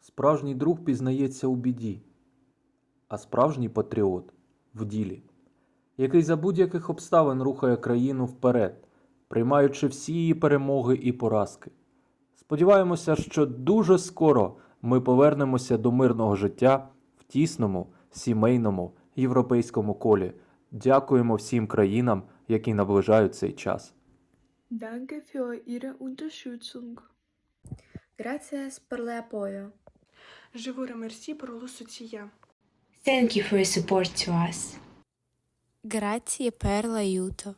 Справжній друг пізнається у біді, а справжній патріот в ділі, який за будь-яких обставин рухає країну вперед, приймаючи всі її перемоги і поразки. Сподіваємося, що дуже скоро ми повернемося до мирного життя в тісному, сімейному, європейському колі. Дякуємо всім країнам, які наближають цей час. Danke für Ihre Unterstützung. Gracias por el. Je vous remercie pour le soutien. Thank you for your support to us. Grazie per l'aiuto.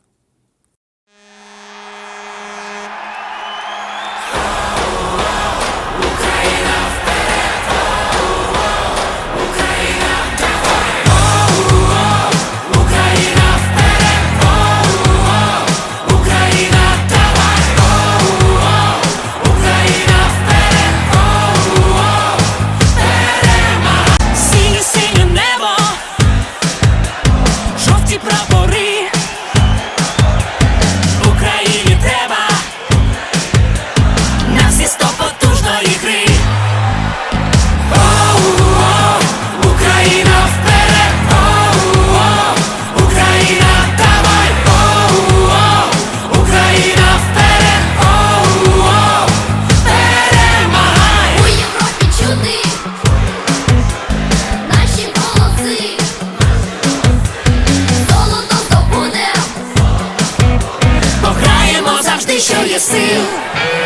envelheceu.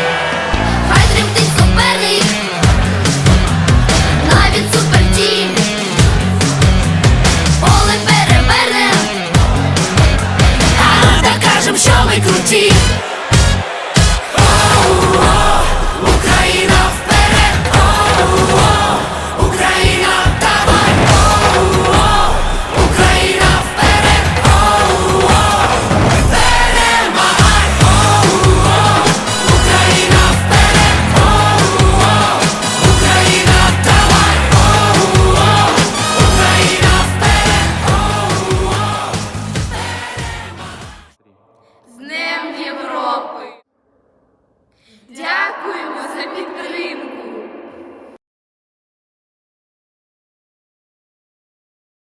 Європи. Дякуємо за підтримку.